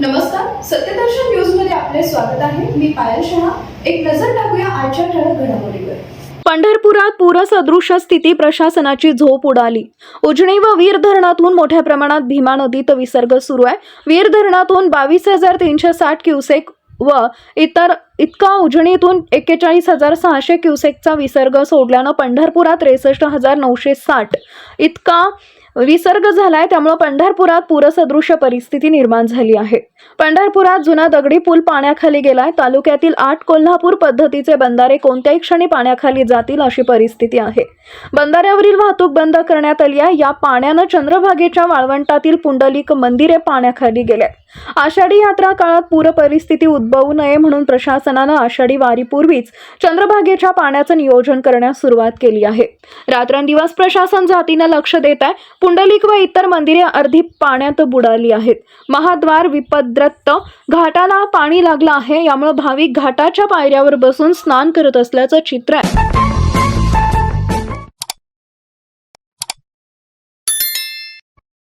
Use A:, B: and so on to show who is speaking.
A: नमस्कार सत्यदर्शन न्यूजमध्ये आपले स्वागत आहे. मी पायल शहा. एक नजर टाकूया आजच्या ठळक घडामोडीवर.
B: पंढरपुरात पूरसदृश स्थिती प्रशासनाची झोप उडाली. उजनी व वीर धरणातून मोठ्या प्रमाणात भीमा नदीत विसर्ग सुरू आहे. वीर धरणातून बावीस हजार तीनशे साठ क्युसेक व इतर इतका उजनीतून एक्केचाळीस हजार सहाशे क्युसेकचा विसर्ग सोडल्यानं पंढरपुरात त्रेसष्ट हजार नऊशे साठ. इतका विसर्ग झालाय त्यामुळे पंढरपुरात पूरसदृश परिस्थिती निर्माण झाली आहे. पंढरपुरात जुना दगडी पूल पाण्याखाली गेलाय तालुक्यातील आठ कोल्हापूर पद्धतीचे बंधारे कोणत्याही क्षणी पाण्याखाली जातील अशी परिस्थिती आहे. बंधाऱ्यावरील वाहतूक बंद करण्यात आली आहे या पाण्यानं चंद्रभागेच्या वाळवंटातील पुंडलिक मंदिरे पाण्याखाली गेले आषाढी यात्रा काळात पूर परिस्थिती उद्भवू नये म्हणून प्रशासनानं आषाढी वारीपूर्वीच चंद्रभागेच्या पाण्याचं नियोजन करण्यास सुरुवात केली आहे. रात्रंदिवस प्रशासन जातीनं लक्ष देत आहे पुंडलिक व इतर मंदिरे अर्धी पाण्यात बुडाली आहेत. महाद्वार विपद्रत घाटाला पाणी लागलं आहे यामुळे भाविक घाटाच्या पायऱ्यावर बसून स्नान करत असल्याचं चित्र आहे.